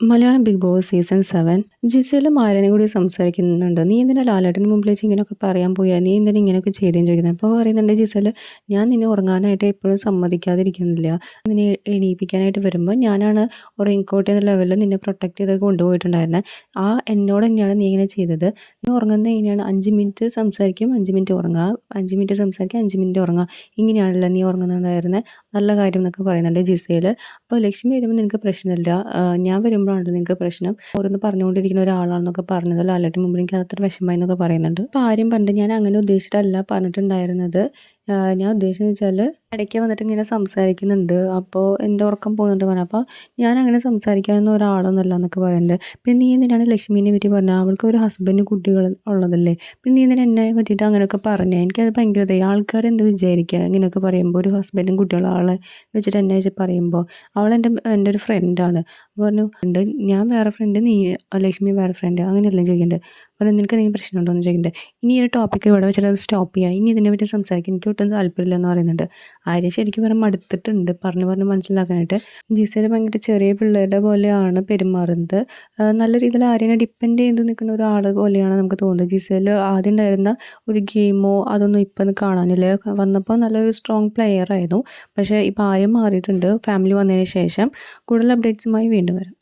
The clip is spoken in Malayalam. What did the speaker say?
Malayalam Bigg Boss season seven ജിസയിലും ആരനും കൂടി സംസാരിക്കുന്നുണ്ട്. നീ എന്തിനാ ലാലേട്ടന് വെച്ച് ഇങ്ങനെയൊക്കെ പറയാൻ പോയാ? നീ എന്തിനാ ഇങ്ങനെയൊക്കെ ചെയ്തേന്ന് ചോദിക്കുന്നത് അപ്പോൾ പറയുന്നുണ്ട് ജിസൽ ഞാൻ നിന്നെ ഉറങ്ങാനായിട്ട് എപ്പോഴും സമ്മതിക്കാതിരിക്കുന്നില്ല. നിന്നെ എണീപ്പിക്കാനായിട്ട് വരുമ്പോൾ ഞാനാണ് ഉറങ്ങിക്കോട്ടെ എന്ന ലെവലിൽ നിന്നെ പ്രൊട്ടക്ട് ചെയ്ത് കൊണ്ടുപോയിട്ടുണ്ടായിരുന്നത് ആ എന്നോട് തന്നെയാണ് നീ ഇങ്ങനെ ചെയ്തത്. നീ ഉറങ്ങുന്നത് ഇങ്ങനെയാണ് അഞ്ച് മിനിറ്റ് സംസാരിക്കും അഞ്ച് മിനിറ്റ് ഉറങ്ങുക അഞ്ച് മിനിറ്റ് സംസാരിക്കും അഞ്ച് മിനിറ്റ് ഉറങ്ങുക ഇങ്ങനെയാണല്ലോ നീ ഉറങ്ങുന്നുണ്ടായിരുന്നത് നല്ല കാര്യം എന്നൊക്കെ പറയുന്നുണ്ട് ജിസയിൽ അപ്പോൾ ലക്ഷ്മി വരുമ്പോൾ നിനക്ക് പ്രശ്നമില്ല. ഞാൻ വരുമ്പോൾ പറയുമ്പോഴാണ് നിങ്ങൾക്ക് പ്രശ്നം. ഓരോന്ന് പറഞ്ഞുകൊണ്ടിരിക്കുന്ന ഒരാളാണെന്നൊക്കെ പറഞ്ഞത് ലാലേട്ടൻ മുമ്പിൽ എനിക്ക് അത്ര വിഷമമായി എന്നൊക്കെ പറയുന്നുണ്ട്. അപ്പോൾ ആരും പറഞ്ഞിട്ട് ഞാൻ അങ്ങനെ ഉദ്ദേശിച്ചിട്ടല്ല പറഞ്ഞിട്ടുണ്ടായിരുന്നത്. ഞാൻ ഉദ്ദേശിച്ചത് വെച്ചാൽ ഇടയ്ക്ക് വന്നിട്ട് ഇങ്ങനെ സംസാരിക്കുന്നുണ്ട്. അപ്പോൾ എന്റെ ഉറക്കം പോകുന്നുണ്ട് പറഞ്ഞു. അപ്പോൾ ഞാൻ അങ്ങനെ സംസാരിക്കാവുന്ന ഒരാളൊന്നുമല്ല എന്നൊക്കെ പറയുന്നുണ്ട് പിന്നെ നീ എന്തിനാണ് ലക്ഷ്മീനെ പറ്റി പറഞ്ഞത്? അവൾക്ക് ഒരു ഹസ്ബൻഡ് കുട്ടികൾ ഉള്ളതല്ലേ? പിന്നെ നീ എന്തിനാ എന്നെ പറ്റിയിട്ട് അങ്ങനെയൊക്കെ പറഞ്ഞത് എനിക്കത് ഭയങ്കര ഇതായി. ആൾക്കാർ എന്ത് വിചാരിക്കുക ഇങ്ങനെയൊക്കെ പറയുമ്പോൾ ഒരു ഹസ്ബൻഡും കുട്ടികളും ആളെ വെച്ചിട്ട് എന്നെ വെച്ച് പറയുമ്പോൾ അവൾ എന്റെ എന്റെ ഒരു ഫ്രണ്ടാണ് പറഞ്ഞു ഉണ്ട്. ഞാൻ വേറെ ഫ്രണ്ട് നീ ലക്ഷ്മി വേറെ ഫ്രണ്ട് അങ്ങനെയല്ലേ ചോദിക്കേണ്ടത് പറഞ്ഞു നിനക്ക് എന്തെങ്കിലും പ്രശ്നമുണ്ടോ എന്ന് ചോദിക്കുന്നുണ്ട് ഇനി ഈ ഒരു ടോപ്പിക്ക് ഇവിടെ വെച്ചിട്ട് സ്റ്റോപ്പ് ചെയ്യുക ഇനി ഇതിനെ പറ്റി സംസാരിക്കാൻ എനിക്ക് ഒട്ടും താല്പര്യമില്ല എന്ന് പറയുന്നുണ്ട്. ആര്യ ശരിക്കും പറഞ്ഞാൽ മടുത്തിട്ടുണ്ട്. പറഞ്ഞു പറഞ്ഞ് മനസ്സിലാക്കാനായിട്ട്. ജിസയിൽ ഭയങ്കര ചെറിയ പിള്ളേരുടെ പോലെയാണ് പെരുമാറുന്നത്. നല്ല രീതിയിൽ ആര്യനെ ഡിപ്പെൻഡ് ചെയ്ത് നിൽക്കുന്ന ഒരാൾ പോലെയാണ് നമുക്ക് തോന്നുന്നത്. ജിസയിൽ ആദ്യം ഉണ്ടായിരുന്ന ഒരു ഗെയിമോ അതൊന്നും ഇപ്പം കാണാനില്ല. വന്നപ്പോൾ നല്ലൊരു സ്ട്രോങ് പ്ലെയർ ആയിരുന്നു. പക്ഷേ ഇപ്പോൾ ആര്യം മാറിയിട്ടുണ്ട്. ഫാമിലി വന്നതിന് ശേഷം കൂടുതൽ അപ്ഡേറ്റ്സുമായി വീണ്ടും വരാം.